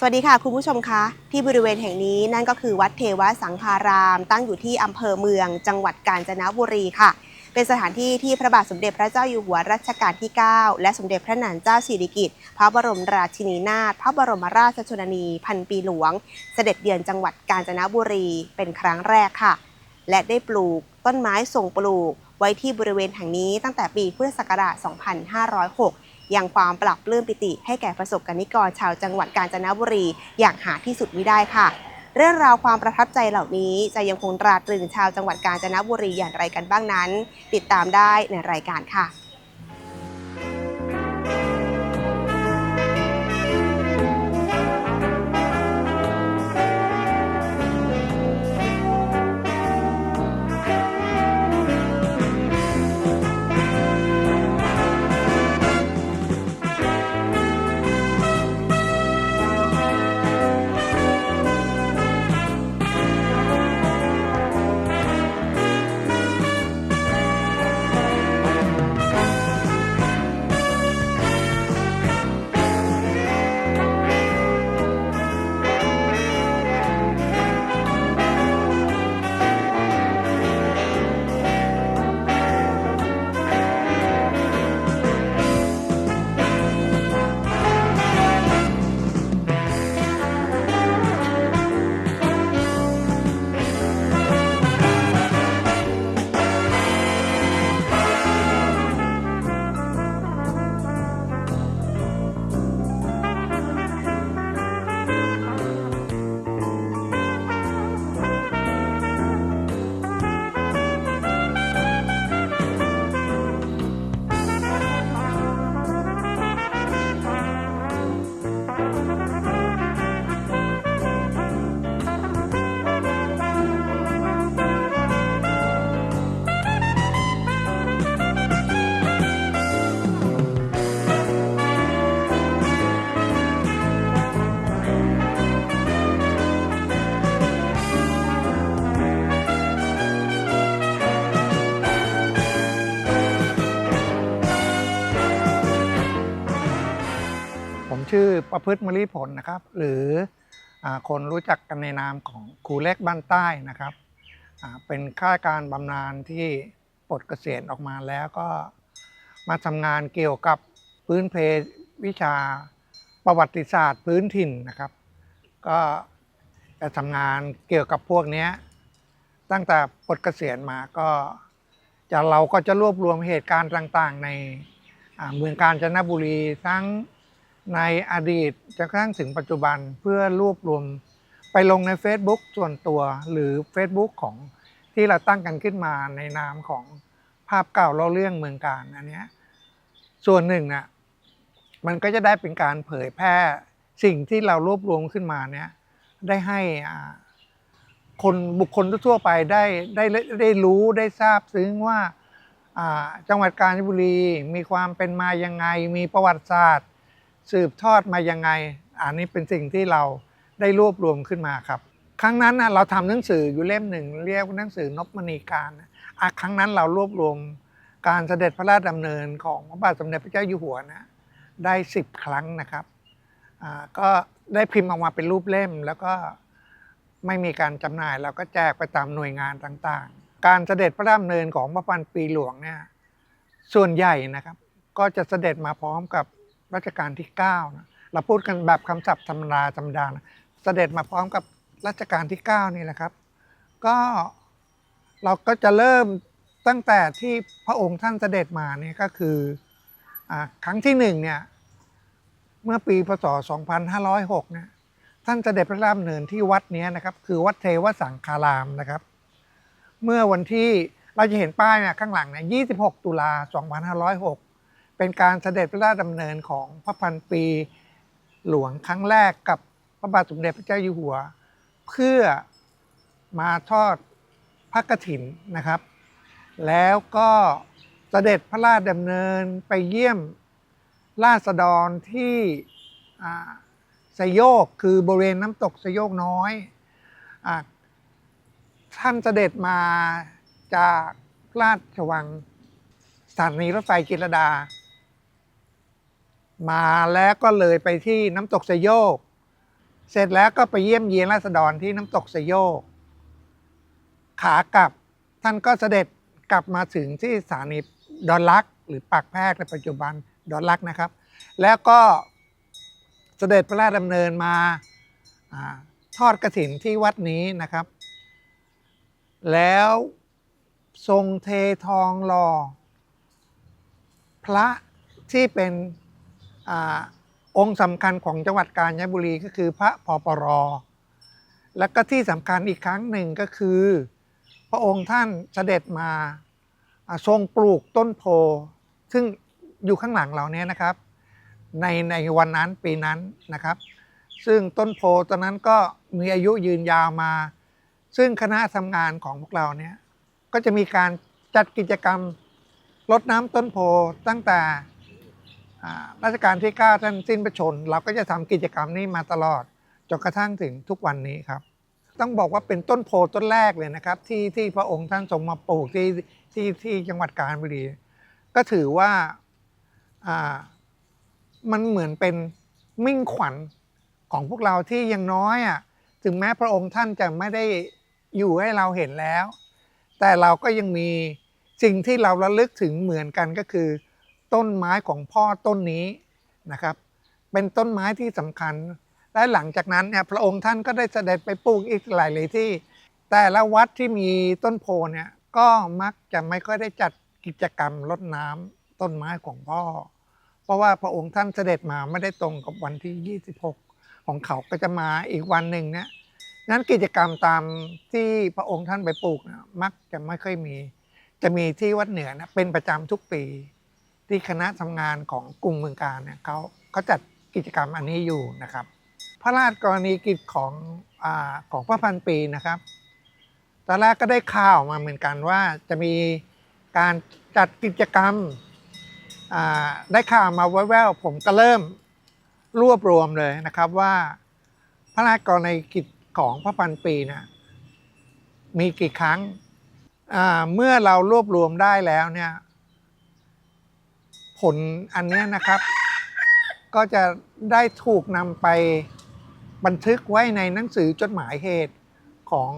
สวัสดีค่ะคุณผู้ชมคะ ที่บริเวณแห่งนี้นั่นก็คือวัดเทวสังฆาราม ตั้งอยู่ที่อำเภอเมือง จังหวัดกาญจนบุรีค่ะ เป็นสถานที่ที่พระบาทสมเด็จพระเจ้าอยู่หัวรัชกาลที่ 9 และสมเด็จพระนางเจ้าสิริกิติ์พระบรมราชินีนาถพระบรมราชชนนี พันปีหลวง เสด็จเยือนจังหวัดกาญจนบุรีเป็นครั้งแรกค่ะ และได้ปลูกต้นไม้ส่งปลูก ไว้ที่บริเวณแห่งนี้ตั้งแต่ปีพุทธศักราช 2506 ยังความปรับปลื้มปิติให้แก่ประสบกนิกรชาวจังหวัดกาญจนบุรีอย่างหาที่สุดมิได้ค่ะ เรื่องราวความประทับใจเหล่านี้จะยังคงตราตรึงชาวจังหวัดกาญจนบุรีอย่างไรกันบ้างนั้น ติดตามได้ในรายการค่ะ ชื่อประพฤติมริผลนะครับ หรืออคนรู้จักกันในนามของครูเล็กบ้านใต้นะครับ เป็นข้าราชการบำนาญที่ปลดเกษียณออกมาแล้วก็มาทำงานเกี่ยวกับพื้นเพวิชาประวัติศาสตร์พื้นถิ่นนะครับ ก็จะทำงานเกี่ยวกับพวกนี้ตั้งแต่ปลดเกษียณมาก็จะเราก็จะรวบรวมเหตุการณ์ต่างๆ ในเมืองกาญจนบุรีทั้ง ในอดีตจนกระทั่งถึงปัจจุบันเพื่อรวบรวมไปลงใน Facebook ส่วนตัวหรือ Facebook ของที่เราตั้งกันขึ้นมาในนามของภาพเก่าเล่าเรื่องเมืองการอันนี้ส่วนหนึ่งน่ะมันก็จะได้เป็นการเผยแพร่สิ่งที่เรารวบรวมขึ้นมาเนี้ยได้ให้คนบุคคลทั่วไปได้ได้ได้รู้ได้ทราบซึ้งว่าจังหวัดกาญจนบุรีมีความเป็นมายังไง มีประวัติศาสตร์ สืบทอดมายังไง อันนี้เป็นสิ่งที่เราได้รวบรวมขึ้นมาครับ ครั้งนั้นนะเราทำหนังสืออยู่เล่มหนึ่งเรียกว่าหนังสือนพมณีการอะครั้งนั้นเรารวบรวมการเสด็จพระราชดำเนินของพระบาทสมเด็จพระเจ้าอยู่หัวนะได้สิบครั้งนะครับอ่าก็ได้พิมพ์ออกมาเป็นรูปเล่ม แล้วก็ไม่มีการจำหน่ายเราก็แจกไปตามหน่วยงานต่างๆ การเสด็จพระราชดำเนินของพระพันปีหลวงเนี่ยส่วนใหญ่นะครับ ก็จะเสด็จมาพร้อมกับ รัชกาลที่9นะเราพูดกันแบบคำศัพท์ธรรมดาธรรมดานะเสด็จมาพร้อมกับรัชกาลที่9นี่แหละครับ ก็เราก็จะเริ่มตั้งแต่ที่พระองค์ท่านเสด็จมาเนี่ยก็คืออครั้งที่หนึ่งเนี่ยเมื่อปีพศ 2506เนี่ยท่านเสด็จพระราชดำเนินที่วัดนี้นะครับ คือวัดเทวสังคารามนะครับ เมื่อวันที่เราจะเห็นป้ายเนี่ยข้างหลังเนี่ย26 ตุลา 2506 เป็นการเสด็จพระราชดำเนินของพระพันปีหลวงครั้งแรกกับพระบาทสมเด็จพระเจ้าอยู่หัว เพื่อมาทอดพระระกฐินนะครับ แล้วก็เสด็จพระราชดำเนินไปเยี่ยมราษฎรที่สยโยกคือบริเวณน้ำตกสยโยกน้อยอท่านเสด็จมาจากราชวังสถานีรถไฟจิตรดา มาแล้วก็เลยไปที่น้ำตกสยโยก เสร็จแล้วก็ไปเยี่ยมเยียนราษฎรที่น้ำตกสยโยก ขากลับท่านก็เสด็จกลับมาถึงที่สถานีดอนลักหรือปากแพรกในปัจจุบันดอนลักนะครับ แล้วก็เสด็จพระราชดำเนินมาอทอดกระถินที่วัดนี้นะครับ แล้วทรงเททองหล่อพระที่เป็น องค์สำคัญของจังหวัดกาญจนบุรีก็คือพระพปร แล้วก็ที่สำคัญอีกครั้งหนึ่งก็คือ พระองค์ท่านเสด็จมาทรงปลูกต้นโพ ซึ่งอยู่ข้างหลังเราเนี่ยนะครับ ในในวันนั้นปีนั้นนะครับ ซึ่งต้นโพตอนนั้นก็มีอายุยืนยาวมา ซึ่งคณะทำงานของพวกเราเนี่ยก็จะมีการจัดกิจกรรมรดน้ำต้นโพตั้งแต่ รัชกาลที่ 9 ท่านสิ้นพระชน เราก็จะทำกิจกรรมนี้มาตลอดจนกระทั่งถึงทุกวันนี้ครับ ต้องบอกว่าเป็นต้นโพต้นแรกเลยนะครับ ที่ที่พระองค์ท่านทรงมาปลูกที่ที่ที่จังหวัดกาญจนบุรี ก็ถือว่าอ่ามันเหมือนเป็นมิ่งขวัญของพวกเราที่ยังน้อยอะถึงแม้พระองค์ท่านจะไม่ได้อยู่ให้เราเห็นแล้ว แต่เราก็ยังมีสิ่งที่เราระลึกถึงเหมือนกันก็คือ ต้นไม้ของพ่อต้นนี้นะครับ เป็นต้นไม้ที่สำคัญ และหลังจากนั้นเนี่ยพระองค์ท่านก็ได้เสด็จไปปลูกอีกหลายเลยที่ แต่ละวัดที่มีต้นโพเนี่ยก็มักจะไม่ค่อยได้จัดกิจกรรมรดน้ำต้นไม้ของพ่อ เพราะว่าพระองค์ท่านเสด็จมาไม่ได้ตรงกับวันที่ 26 ของเขาก็จะมาอีกวันหนึ่งเนี่ยนั้นกิจกรรมตามที่พระองค์ท่านไปปลูกนะมักจะไม่ค่อยมี จะมีที่วัดเหนือนะเป็นประจำทุกปี ที่คณะทำงานของกรุงเมืองการเนี่ยเขาเขาจัดกิจกรรมอันนี้อยู่นะครับ พระราชกรณีกิจของอาของพระพันปีนะครับตอนแรกก็ได้ข่าวมาเหมือนกันว่าจะมีการจัดกิจกรรมอ่าได้ข่าวมาแว่วๆผมก็เริ่มรวบรวมเลยนะครับว่าพระราชกรณีกิจของพระพันปีนะมีกี่ครั้งอ่าเมื่อเรารวบรวมได้แล้วเนี่ย ผลอันนี้นะครับ ก็จะได้ถูกนำไปบันทึกไว้ในหนังสือจดหมายเหตุของ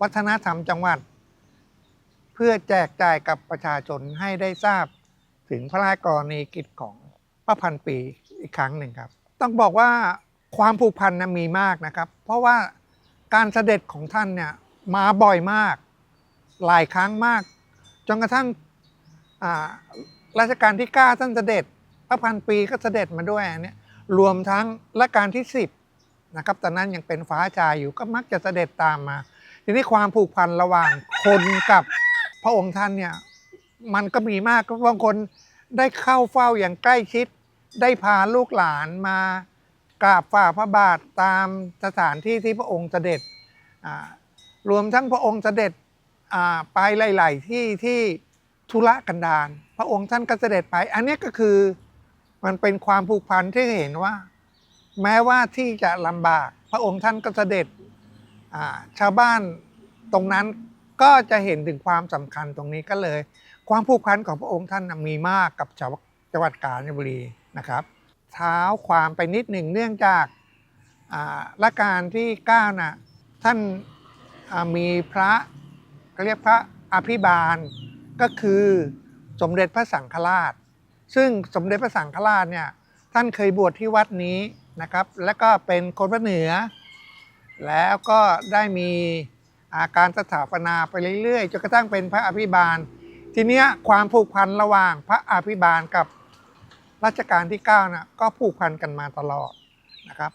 วัฒนธรรมจังหวัด เพื่อแจกจ่ายกับประชาชนให้ได้ทราบถึงพระราชกรณียกิจของพระพันปีอีกครั้งหนึ่งครับ ต้องบอกว่าความผูกพันนะมีมากนะครับ เพราะว่าการเสด็จของท่านเนี่ยมาบ่อยมาก หลายครั้งมาก จนกระทั่ง รัชกาลที่ 9 ท่านเสด็จพระพันปีก็เสด็จมาด้วยนเนี้ยรวมทั้งรัชกาลที่ 10นะครับตอนนั้นยังเป็นฟ้าชายอยู่ก็มักจะเสด็จตามมา ทีนี้ความผูกพันระหว่างคนกับพระองค์ท่านเนี่ยมันก็มีมากบางคนได้เข้าเฝ้าอย่างใกล้ชิด ได้พาลูกหลานมากราบฝ่าพระบาทตามสถานที่ที่พระองค์เสด็จรวมทั้งพระองค์เสด็จไปหลาย ๆ ที่ที่ ธุระกันดารพระองค์ท่านก็เสด็จไป อันนี้ก็คือมันเป็นความผูกพันที่เห็นว่า แม้ว่าที่จะลำบาก พระองค์ท่านก็เสด็จชาวบ้านตรงนั้นก็จะเห็นถึงความสำคัญตรงนี้ก็เลย ความผูกพันของพระองค์ท่านมีมากกับชาวจังหวัดกาญจนบุรีนะครับเท้าความไปนิดหนึ่งเนื่องจากอารัชกาลที่9น่ะท่านมีพระเขาเรียกพระอภิบาล ก็คือสมเด็จพระสังฆราช ซึ่งสมเด็จพระสังฆราชเนี่ยท่านเคยบวชที่วัดนี้นะครับ แล้วก็เป็นคนพระเหนือ แล้วก็ได้มีอาการสถาปนาไปเรื่อยๆจนกระทั่งเป็นพระอภิบาล ทีเนี้ยความผูกพันระหว่างพระอภิบาลกับรัชกาลที่9นะก็ผูกพันกันมาตลอดนะครับ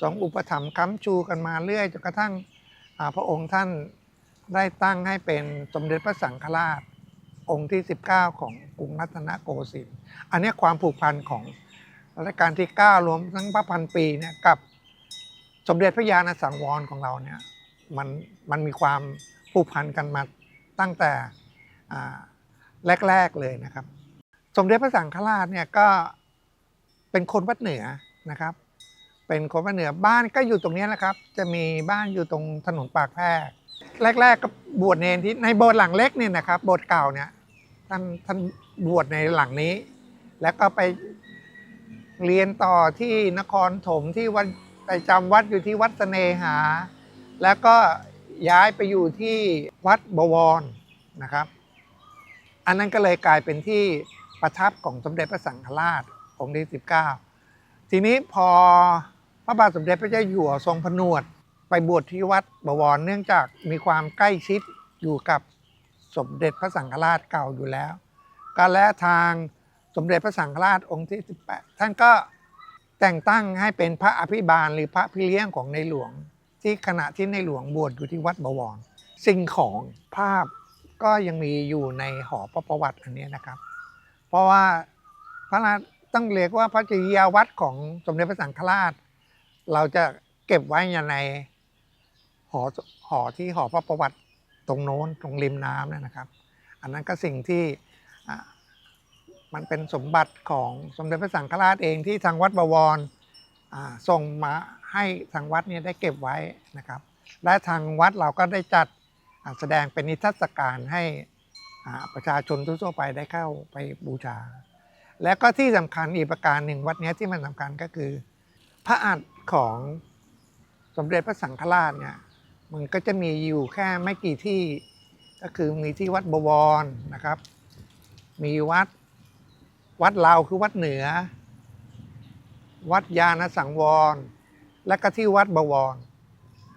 สองอุปถัมภ์ค้ำชูกันมาเรื่อยจนกระทั่งพระองค์ท่านได้ตั้งให้เป็นสมเด็จพระสังฆราช องค์ที่ 19 ของกรุงรัตนโกสินทร์อันนี้ความผูกพันของรัชกาลที่ 9 รวมทั้งพระพันปีเนี่ยกับสมเด็จพระญาณสังวรของเราเนี่ยมันมันมีความผูกพันกันมาตั้งแต่แรก ๆเลยนะครับ สมเด็จพระสังฆราชเนี่ยก็เป็นคนวัดเหนือนะครับ เป็นคนวัดเหนือบ้านก็อยู่ตรงนี้แหละครับ จะมีบ้านอยู่ตรงถนนปากแพรกแรก ๆก็บวชเนนที่ในโบสถ์หลังเล็กเนี่ยนะครับโบสถ์เก่าเนี่ย ท่านท่านบวชในหลังนี้ แล้วก็ไปเรียนต่อที่นครถมที่วัดไปจำวัดอยู่ที่วัดเสนหา แล้วก็ย้ายไปอยู่ที่วัดบวรนะครับ อันนั้นก็เลยกลายเป็นที่ประทับของสมเด็จพระสังฆราชองค์ที่19 ทีนี้พอพระบาทสมเด็จพระเจ้าอยู่หัวทรงผนวด ไปบวชที่วัดบวรเนื่องจากมีความใกล้ชิดอยู่กับ สมเด็จพระสังฆราชเก่าอยู่แล้ว ก็และทางสมเด็จพระสังฆราชองค์ที่ 18 ท่านก็แต่งตั้งให้เป็นพระอภิบาลหรือพระพี่เลี้ยงของในหลวง ที่ขณะที่ในหลวงบวชอยู่ที่วัดบวร สิ่งของภาพก็ยังมีอยู่ในหอพระประวัติอันนี้นะครับ เพราะว่าพระราต้องเรียกว่าพระจริยาวัดของสมเด็จพระสังฆราช เราจะเก็บไว้ในหอหอที่หอพระประวัติ ตรงโน้นตรงริมน้ำนั่นนะครับ อันนั้นก็สิ่งที่มันเป็นสมบัติของสมเด็จพระสังฆราชเองที่ทางวัดบวรส่งมาให้ทางวัดเนี่ยได้เก็บไว้นะครับ และทางวัดเราก็ได้จัดแสดงเป็นนิทรรศการให้ประชาชนทั่วๆไปได้เข้าไปบูชา และก็ที่สำคัญอีกประการหนึ่งวัดนี้ที่มันสำคัญก็คือ พระอัฐของสมเด็จพระสังฆราชเนี่ย มันก็จะมีอยู่แค่ไม่กี่ที่ก็คือมีที่วัดบวรนะครับ มีวัดวัดเราคือวัดเหนือ วัดยาณสังวร และก็ที่วัดบวร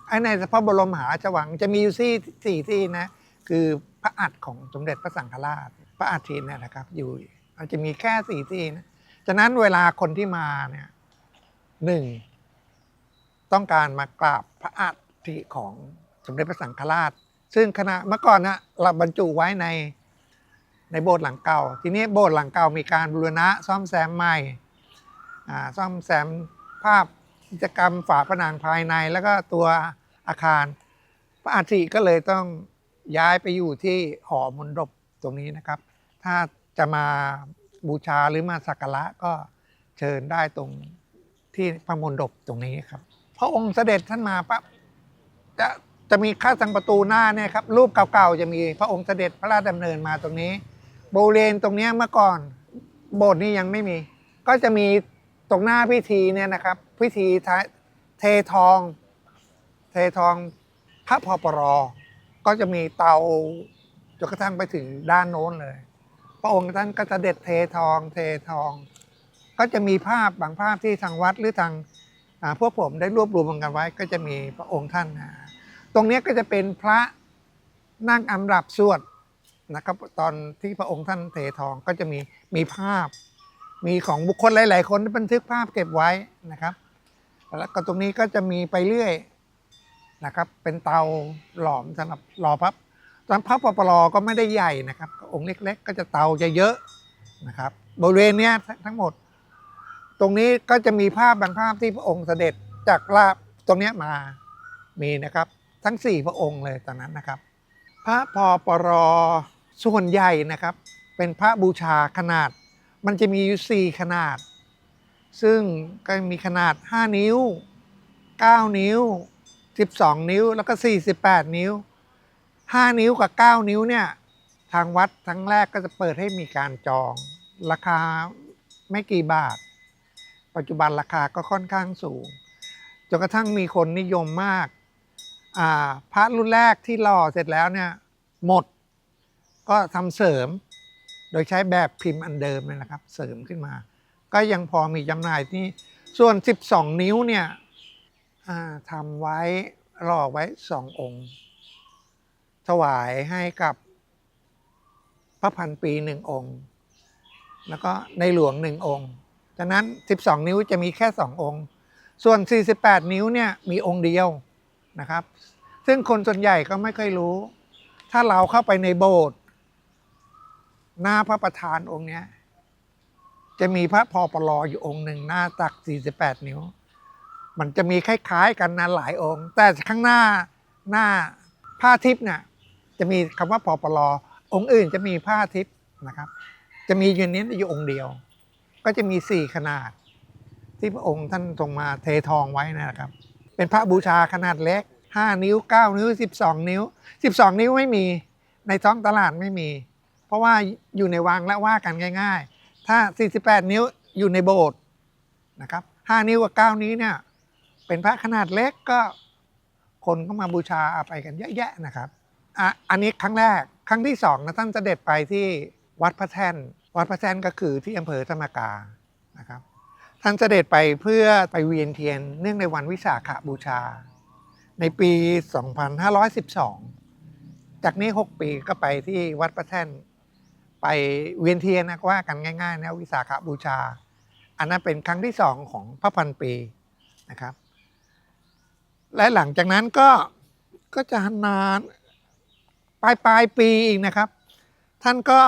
ไอ้ในพระบรมหาราชวังจะมีอยู่ที่สี่ที่นะคือพระอัฐของสมเด็จพระสังฆราช พระอัฐิเนี่ยนะครับ อยู่มันจะมีแค่สี่ที่นะฉะนั้นเวลาคนที่มาเนี่ยหนึ่งต้องการมากราบพระอัฐ ของสมเด็จพระสังฆราช ซึ่งขณะเมื่อก่อนนะเราบรรจุไว้ในในโบสถ์หลังเก่า ทีนี้โบสถ์หลังเก่ามีการบูรณะซ่อมแซมใหม่อ่าซ่อมแซมภาพกิจกรรมฝาผนังภายในแล้วก็ตัวอาคาร พระอาทิก็เลยต้องย้ายไปอยู่ที่หอมนดบตรงนี้นะครับ ถ้าจะมาบูชาหรือมาสักการะก็เชิญได้ตรงที่พระมณฑปตรงนี้ครับ พระองค์เสด็จท่านมาปั๊บ จะจะมีข้าสังประตูหน้าเนี่ยครับรูปเก่าๆจะมีพระองค์เสด็จพระราชดำเนินมาตรงนี้บริเวณตรงเนี้ยเมื่อก่อนโบสถ์นี้ยังไม่มี ก็จะมีตรงหน้าพิธีเนี่ยนะครับ พิธีเททอง เททองพระพอปรอก็จะมีเตาจนกระทั่งไปถึงด้านโน้นเลย พระองค์ท่านก็เสด็จเททอง เททอง ก็จะมีภาพบางภาพที่ทางวัดหรือทางพวกผมได้รวบรวมกันไว้ ก็จะมีพระองค์ท่านนะ ตรงนี้ก็จะเป็นพระนั่งอำรับสวดนะครับ ตอนที่พระองค์ท่านเททองก็จะมีมีภาพ มีของบุคคลหลาย ๆ คนที่บันทึกภาพเก็บไว้นะครับแล้วก็ตรงนี้ก็จะมีไปเรื่อยนะครับ เป็นเตาหลอมสำหรับรอพับตอนพับปปลอก็ไม่ได้ใหญ่นะครับ องค์เล็ก ๆ ก็จะเตาจะเยอะนะครับ บริเวณเนี้ยทั้งทั้งหมด ตรงนี้ก็จะมีภาพบางภาพที่พระองค์เสด็จจากลาบตรงเนี้ยมามีนะครับ ทั้งสี่พระองค์เลยตอนนั้นนะครับ พระพอปรอส่วนใหญ่นะครับ เป็นพระบูชาขนาด มันจะมีอยู่สี่ขนาด ซึ่งก็มีขนาด 5 นิ้ว 9 นิ้ว 12 นิ้วแล้วก็ 48 นิ้ว 5 นิ้วกับ 9 นิ้วเนี่ยทางวัดทั้งแรกก็จะเปิดให้มีการจอง ราคาไม่กี่บาท ปัจจุบันราคาก็ค่อนข้างสูงจนกระทั่งมีคนนิยมมาก พระรุ่นแรกที่หล่อเสร็จแล้วเนี่ยหมดก็ทำเสริม โดยใช้แบบพิมพ์อันเดิมนี่แหละครับ เสริมขึ้นมา ก็ยังพอมีจำหน่ายที่ส่วน 12 นิ้วเนี่ยทำไว้หล่อไว้สององค์ ถวายให้กับพระพันปีหนึ่งองค์ แล้วก็ในหลวงหนึ่งองค์ดังนั้น 12 นิ้วจะมีแค่2องค์ ส่วน 48 นิ้วเนี่ยมีองค์เดียว นะครับ ซึ่งคนส่วนใหญ่ก็ไม่เคยรู้ ถ้าเราเข้าไปในโบสถ์หน้าพระประธานองค์นี้จะมีพระพอปลออยู่องค์หนึ่งหน้าตัก 48 นิ้ว มันจะมีคล้าย ๆ กันนะหลายองค์ แต่ข้างหน้าหน้าผ้าทิพย์เนี่ยจะมีคำว่าพอปลอองค์อื่นจะมีผ้าทิพย์นะครับ จะมีอยู่เน้นอยู่องค์เดียว ก็จะมีสี่ขนาด ที่พระองค์ท่านทรงมาเททองไว้นะครับ เป็นพระบูชาขนาดเล็ก 5 นิ้ว 9 นิ้ว 12 นิ้ว 12 นิ้วไม่มีในท้องตลาดไม่มี เพราะว่าอยู่ในวังและว่ากันง่าย ๆ ถ้า 48 นิ้วอยู่ในโบสถ์นะครับ5นิ้วกับ9นิ้วเนี่ยเป็นพระขนาดเล็กก็คนก็มาบูชาเอาไปกันเยอะแยะนะครับอะอันนี้ครั้งแรกครั้งที่สองนะท่านจะเด็จไปที่วัดพระแท่น วัดพระแท่นก็คือที่อำเภอธรรมกานะครับ ท่านเสด็จไปเพื่อไปเวียนเทียนเนื่องในวันวิสาขบูชา ในปี 2512 จากนี้ 6 ปีก็ไปที่วัดพระแท่นไปเวียนเทียนนะว่ากันง่ายๆนะวิสาขบูชา อันนั้นเป็นครั้งที่สองของพระพันปีนะครับ และหลังจากนั้นก็ก็จะนานปลายปลายปีอีกนะครับ ท่านก็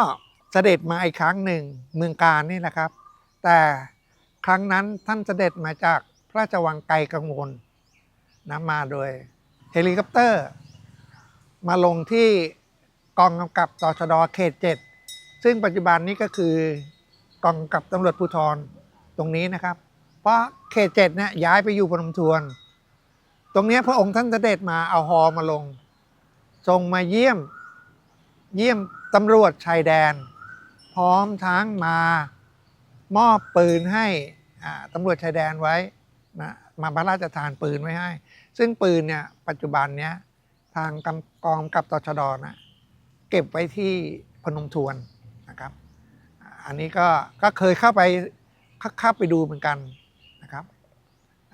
เสด็จมาอีกครั้งหนึ่งเมืองการนี่แหละครับ แต่ ครั้งนั้นท่านเสด็จมาจากพระราชวังไกลกังวลนะมาโดยเฮลิคอปเตอร์ มาลงที่กองกำกับตชดเขตเจ็ดซึ่งปัจจุบันนี้ก็คือกองกำกับตำรวจภูธรตรงนี้นะครับ เพราะเขตเจ็ดเนี่ยย้ายไปอยู่พนมทวน ตรงนี้พระองค์ท่านเสด็จมาเอาฮอมาลง ทรงมาเยี่ยมเยี่ยมตำรวจชายแดน พร้อมทั้งมามอบปืนให้ ตำรวจชายแดนไว้นะมาพระราชทานปืนไว้ให้ ซึ่งปืนเนี่ยปัจจุบันเนี้ยทางกำกองกับตชดนะเก็บไว้ที่พนมทวนนะครับ อันนี้ก็ก็เคยเข้าไปเข้าไปดูเหมือนกันนะครับ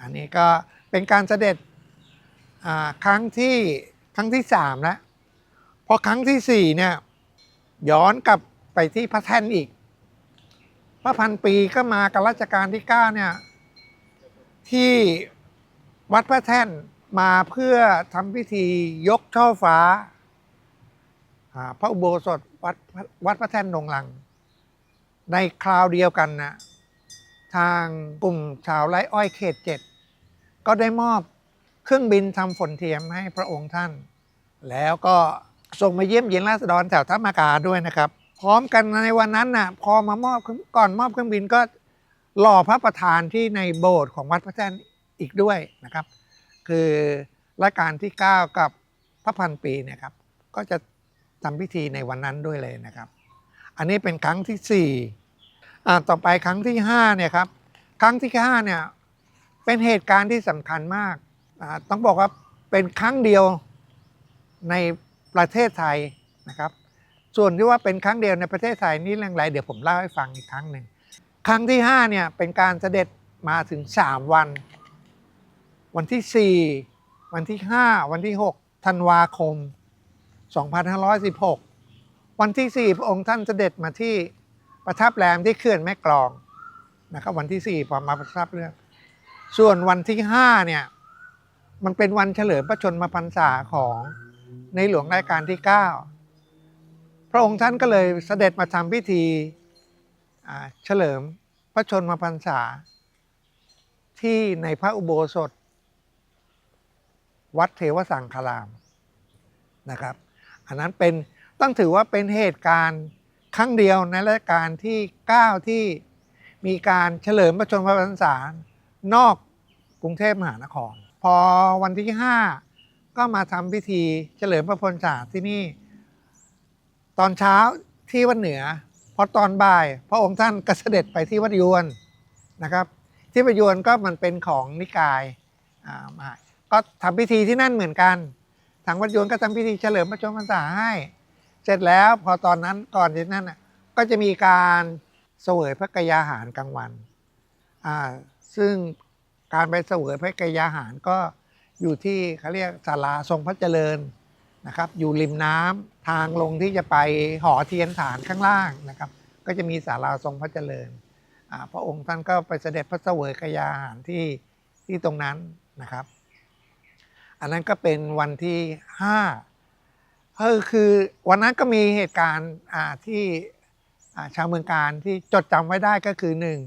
อันนี้ก็เป็นการเสด็จครั้งที่ครั้งที่สามแล้วพอครั้งที่สี่เนี่ยย้อนกลับไปที่พระแท่นอีก พระพันปีก็มากับรัชกาลที่เก้าเนี่ยที่วัดพระแท่นมาเพื่อทำพิธียกช่อฟ้า พระอุโบสถวัดวัดพระแท่นนงลัง ในคราวเดียวกันนะทางกลุ่มชาวไร่อ้อยเขตเจ็ดก็ได้มอบเครื่องบินทำฝนเทียมให้พระองค์ท่าน แล้วก็ส่งมาเยี่ยมเยียนราษฎรแถวท่ามากาด้วยนะครับ พร้อมกันในวันนั้นน่ะ พอมามอบก่อนมอบเครื่องบินก็หล่อพระประธานที่ในโบสถ์ของวัดพระแท่นอีกด้วยนะครับ คือรัชกาลที่ 9 กับพระพันปีเนี่ยครับ ก็จะทำพิธีในวันนั้นด้วยเลยนะครับ อันนี้เป็นครั้งที่ 4อ่าต่อไปครั้งที่5เนี่ยครับครั้งที่5เนี่ยเป็นเหตุการณ์ที่สำคัญมากอ่าต้องบอกว่าเป็นครั้งเดียวในประเทศไทยนะครับ ส่วนที่ว่าเป็นครั้งเดียวในประเทศไทยนี่เรื่องไรเดี๋ยวผมเล่าให้ฟังอีกครั้งหนึ่งครั้งที่5เนี่ยเป็นการเสด็จมาถึง 3 วัน วันที่ 4 วันที่ 5 วันที่ 6 ธันวาคม 2516 วันที่ 4 พระองค์ท่านเสด็จมาที่ประทับแรมที่เขื่อนแม่กลองนะครับวันที่ 4 พอมาประทับเรื่อง ส่วนวันที่ 5 เนี่ย มันเป็นวันเฉลิมพระชนมพรรษาของในหลวงรัชกาลที่ 9 พระองค์ท่านก็เลยเสด็จมาทำพิธีเฉลิมพระชนมพรรษา ที่ในพระอุโบสถ วัดเทวสังคารามนะครับ อันนั้นเป็นต้องถือว่าเป็นเหตุการณ์ครั้งเดียวในรัชกาลที่ 9 ที่มีการเฉลิมพระชนมพรรษานอกกรุงเทพมหานคร พอวันที่ 5 ก็มาทำพิธีเฉลิมพระพรรษาที่นี่ ตอนเช้าที่วัดเหนือพอตอนบ่าย พระองค์ท่านก็เสด็จไปที่วัดยวนนะครับ ที่วัดยวนก็มันเป็นของนิกายมาก็ทำพิธีที่นั่นเหมือนกัน ทางวัดยวนก็ทำพิธีเฉลิมพระชนมพรรษาให้ เสร็จแล้วพอตอนนั้นก่อนที่นั่นก็จะมีการเสวยพระกยาหารกลางวัน ซึ่งการไปเสวยพระกยาหารก็อยู่ที่เขาเรียกศาลาทรงพระเจริญ นะครับอยู่ริมน้ำทางลงที่จะไปหอเทียนฐานข้างล่างนะครับ ก็จะมีศาลาทรงพระเจริญพระองค์ท่านก็ไปเสด็จพระเสวยกยาหารที่ที่ตรงนั้นนะครับ อันนั้นก็เป็นวันที่ห้าก็คือวันนั้นก็มีเหตุการณ์ที่ชาวเมืองการที่จดจำไว้ได้ก็คือหนึ่ง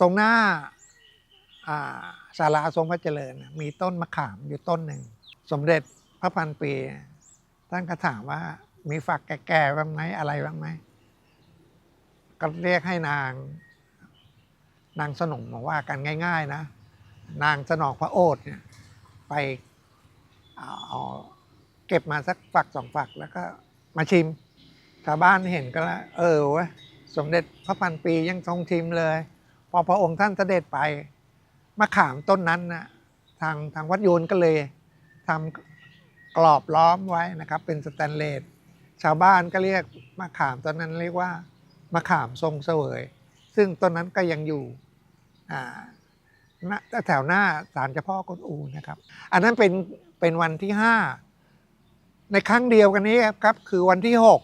ตรงหน้าอ่าศาลาทรงพระเจริญ มีต้นมะขามอยู่ต้นหนึ่งสมเด็จ พระพันปีท่านก็ถามว่ามีฝักแก่ๆบ้างไหมอะไรบ้างไหมก็เรียกให้นาง นางสนมมาว่ากันง่าย ๆ นะ นางสนองพระโอษฐ์เนี่ยไปเอาเก็บมาสักฝักสองฝักแล้วก็มาชิมชาวบ้านเห็นก็แล้วเออวะสมเด็จพระพันปียังทรงชิมเลย พอพระองค์ท่านเสด็จไปมะขามต้นนั้นนะทางทางวัดโยนก็เลยทำ กรอบล้อมไว้นะครับ เป็นสแตนเลสชาวบ้านก็เรียกมะขามต้นนั้นเรียกว่ามะขามทรงเสวย ซึ่งต้นนั้นก็ยังอยู่แถวหน้าศาลเจ้าพ่อกวนอูนะครับ อันนั้นเป็นเป็นวันที่ห้าในครั้งเดียวกันนี้ครับ คือวันที่หก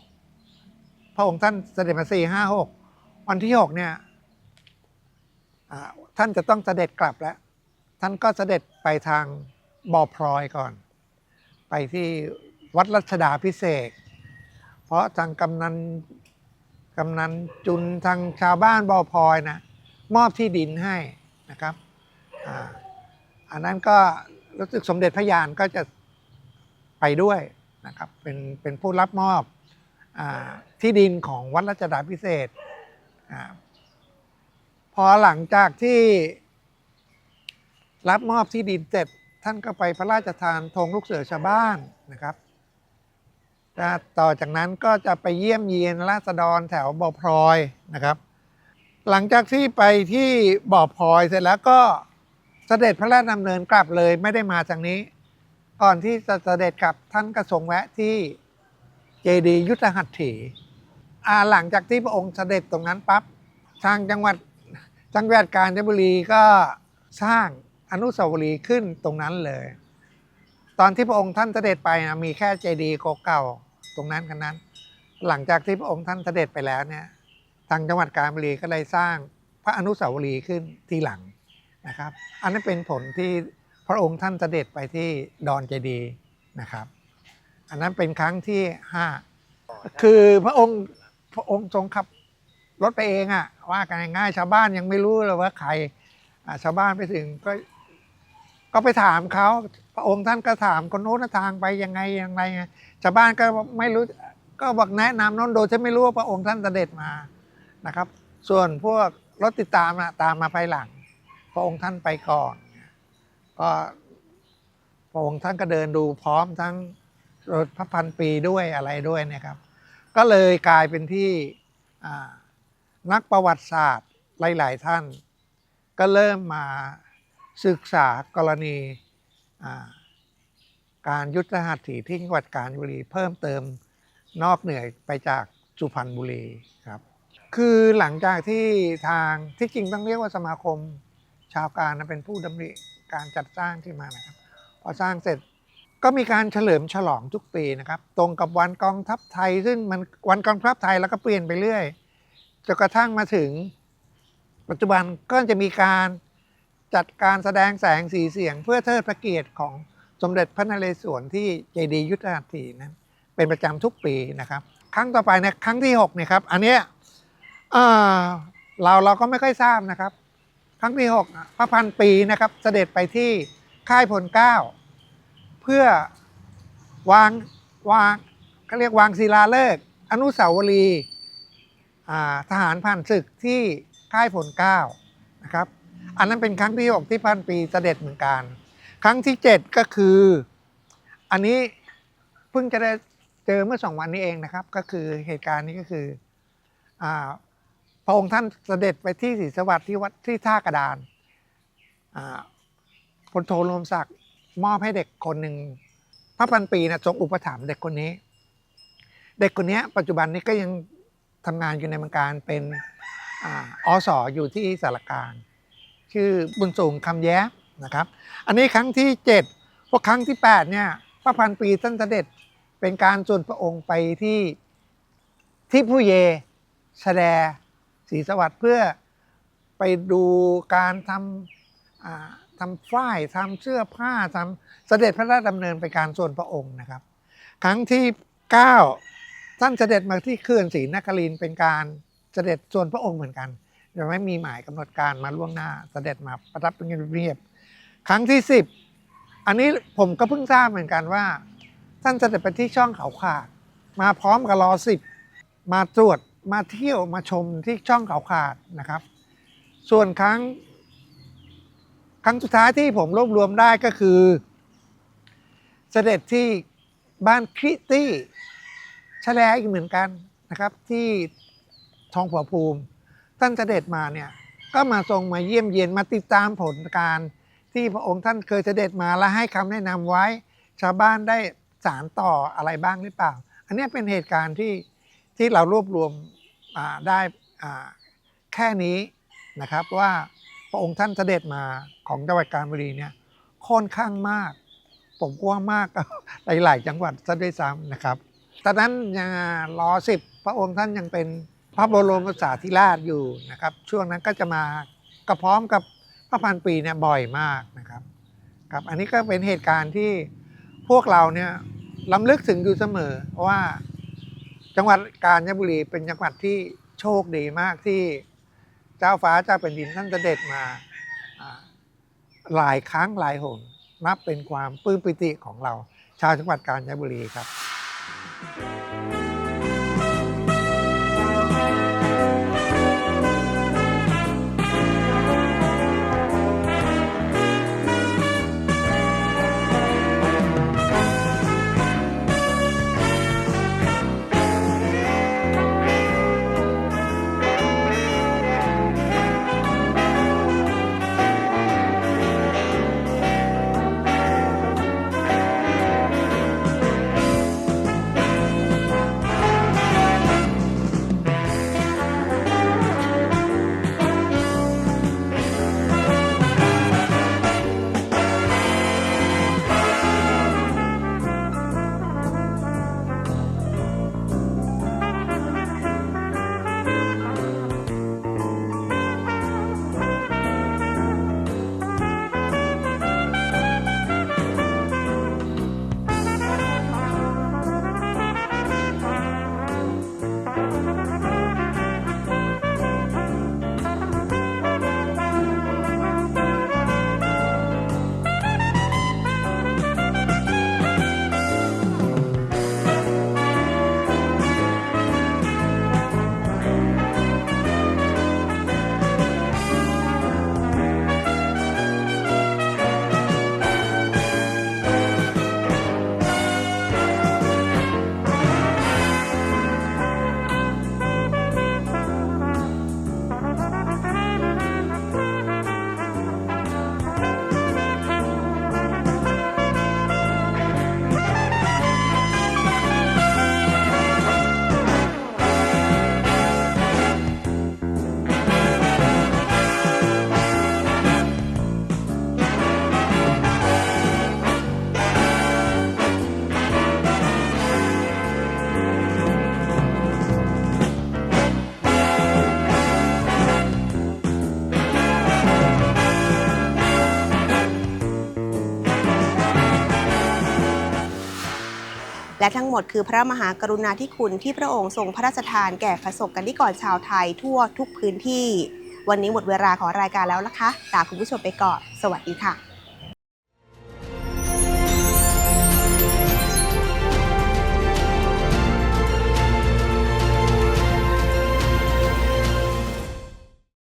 พระองค์ท่านเสด็จมาสี่ห้าหกวันที่หกเนี่ยท่านจะต้องเสด็จกลับแล้ว ท่านก็เสด็จไปทางบ่อพลอยก่อน ไปที่วัดรัชดาพิเศษ เพราะทางกำนันกำนันจุนทางชาวบ้านบ่อพลอยนะมอบที่ดินให้นะครับออันนั้นก็รู้สึกสมเด็จพระยานก็จะไปด้วยนะครับเป็นเป็นผู้รับมอบอที่ดินของวัดรัชดาพิเศษอพอหลังจากที่รับมอบที่ดินเสร็จ ท่านก็ไปพระราชทานธงลูกเสือชาวบ้านนะครับต่อจากนั้นก็จะไปเยี่ยมเยียนราษฎรแถวบ่อพลอยนะครับ หลังจากที่ไปที่บ่อพลอยเสร็จแล้วก็เสด็จพระราชดำเนินกลับเลยไม่ได้มาทางนี้ ก่อนที่จะเสด็จกลับท่านก็ทรงแวะที่เจดียุทธหัตถีอ่าหลังจากที่พระองค์เสด็จตรงนั้นปั๊บทางจังหวัดจังหวัดกาญจนบุรีก็สร้าง อนุสาวรีย์ขึ้นตรงนั้นเลย ตอนที่พระองค์ท่านเสด็จไปนะมีแค่เจดีย์เก่าๆตรงนั้นกันนั้น หลังจากที่พระองค์ท่านเสด็จไปแล้วเนี่ยทางจังหวัดกาญจนบุรีก็เลยสร้างพระอนุสาวรีย์ขึ้นทีหลังนะครับ อันนั้นเป็นผลที่พระองค์ท่านเสด็จไปที่ดอนเจดีย์นะครับ อันนั้นเป็นครั้งที่ห้าคือพระองค์พระองค์ทรงขับรถไปเองอะว่ากันง่ายชาวบ้านยังไม่รู้เลยว่าใครชาวบ้านไปถึงก็ ก็ไปถามเขาพระองค์ท่านก็ถามคนโน้นทางไปยังไงยังไงไงชาวบ้านก็ไม่รู้ก็บอกแนะนำโน้นโดยที่ไม่รู้ว่าพระองค์ท่านเสด็จมานะครับ ส่วนพวกรถติดตามนะตามมาภายหลัง พระองค์ท่านไปก่อนก็พระองค์ท่านก็เดินดูพร้อมทั้งรถพระพันปีด้วยอะไรด้วยเนะครับ ก็เลยกลายเป็นที่นักประวัติศาสตร์หลาย ๆ ท่าน ก็เริ่มมา ศึกษากรณีการยุทธหัตถีที่จังหวัดกาญจนบุรีเพิ่มเติมนอกเหนือไปจากสุพรรณบุรีครับ คือหลังจากที่ทางที่จริงต้องเรียกว่าสมาคม ชาวการนะเป็นผู้ดำริการจัดสร้างขึ้นมานะครับ พอสร้างเสร็จก็มีการเฉลิมฉลองทุกปีนะครับ ตรงกับวันกองทัพไทย ซึ่งมันวันกองทัพไทยแล้วก็เปลี่ยนไปเรื่อยจนกระทั่งมาถึง ปัจจุบันก็จะมีการ จัดการแสดงแสงสีเสียงเพื่อเทิดพระเกียรติของสมเด็จพระนเรศวรที่เจดีย์ยุทธหัตถีนั้น เป็นประจำทุกปีนะครับ ครั้งต่อไปนะครั้งที่6เนี่ยครับ อันเนี้ยเราเราก็ไม่ค่อยทราบนะครับ ครั้งที่6พระพันปีนะครับ เสด็จไปที่ค่ายพลเก้าเพื่อวางวางเขาเรียกวางศิลาฤกษ์อนุสาวรีย์ทหารผ่านศึกที่ค่ายพลเก้านะครับ อันนั้นเป็นครั้งที่ 6 ที่พันปีเสด็จเหมือนกัน ครั้งที่ 7 ก็คือ อันนี้เพิ่งจะได้เจอเมื่อสองวันนี้เองนะครับ ก็คือเหตุการณ์นี้ก็คืออพระองค์ท่านเสด็จไปที่ศรีสวัสดิ์ที่วัดที่ท่ากระดานพลโทรวมศักดิ์มอบให้เด็กคนหนึ่งพระพันปีนะทรงอุปถัมภ์เด็กคนนี้ เด็กคนนี้ปัจจุบันนี้ก็ยังทำงานอยู่ในเมืองการเป็นออสออยู่ที่สารกลาง ชื่อบุญสูงคำแย้นะครับ อันนี้ครั้งที่ 7 พวกครั้งที่ 8 เนี่ยพระพันปีท่านเสด็จเป็นการส่วนพระองค์ไปที่ที่ผู้เยแสดศรีสวัสดิ์เพื่อไปดูการทำทำฝ้ายทำเสื้อผ้าทำเสด็จพระราชดำเนินไปการส่วนพระองค์นะครับ ครั้งที่ 9 ท่านเสด็จมาที่เขื่อนศรีนครินเป็นการเสด็จส่วนพระองค์เหมือนกัน ยังไม่มีหมายกำหนดการมาล่วงหน้าเสด็จมาประทับเป็นเงียบๆครั้งที่10อันนี้ผมก็เพิ่งทราบเหมือนกันว่า ท่านเสด็จไปที่ช่องเขาขาด มาพร้อมกับรอสิบมาตรวจมาเที่ยวมาชมที่ช่องเขาขาดนะครับ ส่วนครั้ง ครั้งสุดท้ายที่ผมรวบรวมได้ก็คือ เสด็จที่บ้านคริตี้ชะแลอีกเหมือนกันนะครับ ที่ทองผาภูมิ ท่านเสด็จมาเนี่ยก็มาทรงมาเยี่ยมเยียนมาติดตามผลการ ที่พระองค์ท่านเคยเสด็จมาและให้คำแนะนำไว้ ชาวบ้านได้สารต่ออะไรบ้างหรือเปล่า อันนี้เป็นเหตุการณ์ที่ที่เรารวบรวมอ่าได้แค่นี้นะครับว่าพระองค์ท่านเสด็จมาของจังหวัดกาญจนบุรีเนี่ยค่อนข้างมาก ผมกลัวมากหลาย ๆ จังหวัดซะด้วยซ้ำนะครับตอนนั้นยังรอสิบพระองค์ท่านยังเป็น พระบรมสาธิราชอยู่นะครับ ช่วงนั้นก็จะมาก็พร้อมกับพระพันปีเนี่ยบ่อยมากนะครับครับ อันนี้ก็เป็นเหตุการณ์ที่พวกเราเนี่ยล้ำลึกถึงอยู่เสมอว่าจังหวัดกาญจนบุรีเป็นจังหวัดที่โชคดีมากที่เจ้าฟ้าเจ้าแผ่นดินท่านเสด็จมาหลายครั้งหลายหนนับเป็นความปลื้มปิติของเรา ชาวจังหวัดกาญจนบุรีครับ และทั้งหมดคือพระมหากรุณาธิคุณที่พระองค์ทรงพระราชทานแก่ประสบกันิกรชาวไทยทั่วทุกพื้นที่ วันนี้หมดเวลาของรายการแล้วนะคะลาคุณผู้ชมไปก่อน สวัสดีค่ะ